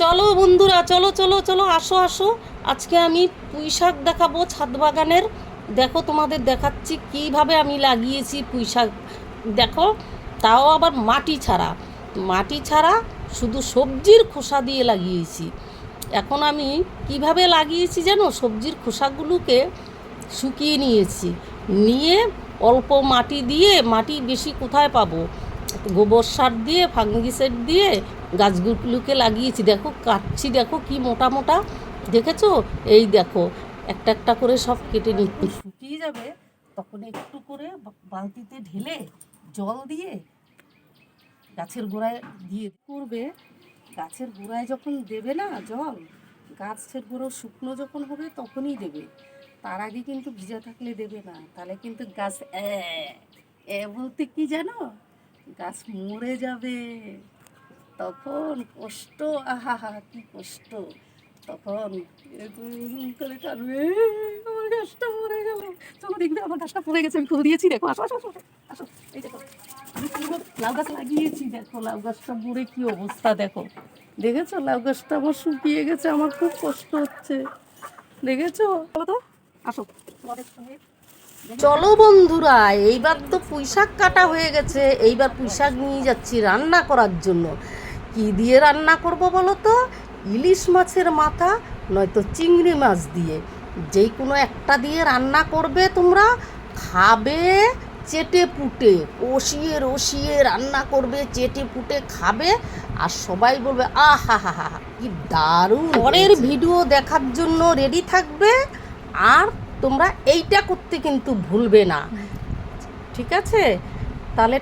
চলো বন্ধুরা, চলো চলো চলো, আসো আসো। আজকে আমি পুঁই শাক দেখাবো ছাদ বাগানের। দেখো, তোমাদের দেখাচ্ছি কীভাবে আমি লাগিয়েছি পুঁই শাক। দেখো, তাও আবার মাটি ছাড়া। মাটি ছাড়া শুধু সবজির খোসা দিয়ে লাগিয়েছি। এখন আমি কীভাবে লাগিয়েছি জানো? সবজির খোসাগুলোকে শুকিয়ে নিয়েছি। নিয়ে অল্প মাটি দিয়ে, মাটি বেশি কোথায় পাবো? গোবর সার দিয়ে ফাঙ্গিসাইড দিয়ে গাছগুলোকে লাগিয়েছি। দেখো, কাটছি, দেখো কি মোটা মোটা। দেখেছ? এই দেখো, একটা একটা করে সব কেটে নিচ্ছি। শুকিয়ে যাবে, তখন একটু করে বালতিতে ঢেলে জল দিয়ে গাছের গোড়ায় দিয়ে করবে, গাছের গোড়ায় যখন দেবে না জল, গাছের গোড়ো শুকনো যখন হবে তখনই দেবে। তার আগে কিন্তু ভিজা থাকলে দেবে না। তাহলে কিন্তু গাছ এ বলতে কি জানো? গাছ মরে যাবে। তখন কষ্ট আহা হা কি কষ্ট। তখন করে কাঁদবে, আমার গাছটা মরে গেল। চলো দেখবে আমার গাছটা পড়ে গেছে, আমি খুলে দিয়েছি, দেখো, আসো আসো আসো এই দেখো। লাউ গাছ লাগিয়েছি, দেখো, লাউ গাছটা মরে কি অবস্থা, দেখো। দেখেছ? লাউ গাছটা আমার শুকিয়ে গেছে, আমার খুব কষ্ট হচ্ছে। দেখেছ? তো, আসো। চলো বন্ধুরা, এইবার তো পুঁইশাক কাটা হয়ে গেছে, এইবার পুঁইশাক নিয়ে যাচ্ছি রান্না করার জন্য। কি দিয়ে রান্না করব বলো তো? ইলিশ মাছের মাথা নয়তো চিংড়ি মাছ দিয়ে। যেই কোনো একটা দিয়ে রান্না করবে তোমরা খাবে চেটে পুটে কষিয়ে রসিয়ে রান্না করবে চেটে পুটে খাবে আর সবাই বলবে আহা হা হা কি দারুণ পরের ভিডিও দেখার জন্য রেডি থাকবে আর তোমরা এইটা করতে কিন্তু ভুলবে না। ঠিক আছে? তাহলে